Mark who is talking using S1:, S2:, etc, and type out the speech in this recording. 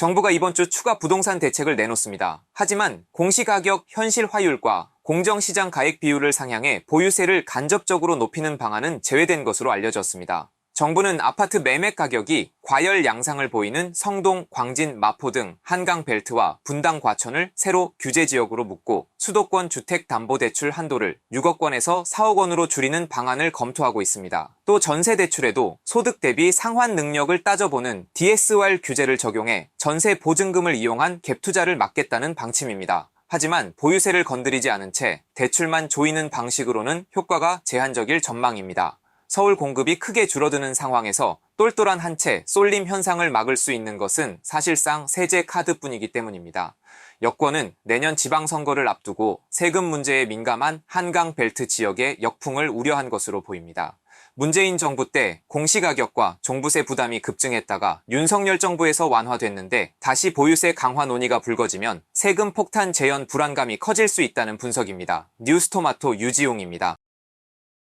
S1: 정부가 이번 주 추가 부동산 대책을 내놓습니다. 하지만 공시가격 현실 화율과 공정시장 가액 비율을 상향해 보유세를 간접적으로 높이는 방안은 제외된 것으로 알려졌습니다. 정부는 아파트 매매 가격이 과열 양상을 보이는 성동, 광진, 마포 등 한강 벨트와 분당 과천을 새로 규제 지역으로 묶고 수도권 주택 담보 대출 한도를 6억 원에서 4억 원으로 줄이는 방안을 검토하고 있습니다. 또 전세 대출에도 소득 대비 상환 능력을 따져보는 DSR 규제를 적용해 전세 보증금을 이용한 갭 투자를 막겠다는 방침입니다. 하지만 보유세를 건드리지 않은 채 대출만 조이는 방식으로는 효과가 제한적일 전망입니다. 서울 공급이 크게 줄어드는 상황에서 똘똘한 한 채 쏠림 현상을 막을 수 있는 것은 사실상 세제 카드뿐이기 때문입니다. 여권은 내년 지방선거를 앞두고 세금 문제에 민감한 한강 벨트 지역의 역풍을 우려한 것으로 보입니다. 문재인 정부 때 공시가격과 종부세 부담이 급증했다가 윤석열 정부에서 완화됐는데 다시 보유세 강화 논의가 불거지면 세금 폭탄 재현 불안감이 커질 수 있다는 분석입니다. 뉴스토마토 유지용입니다.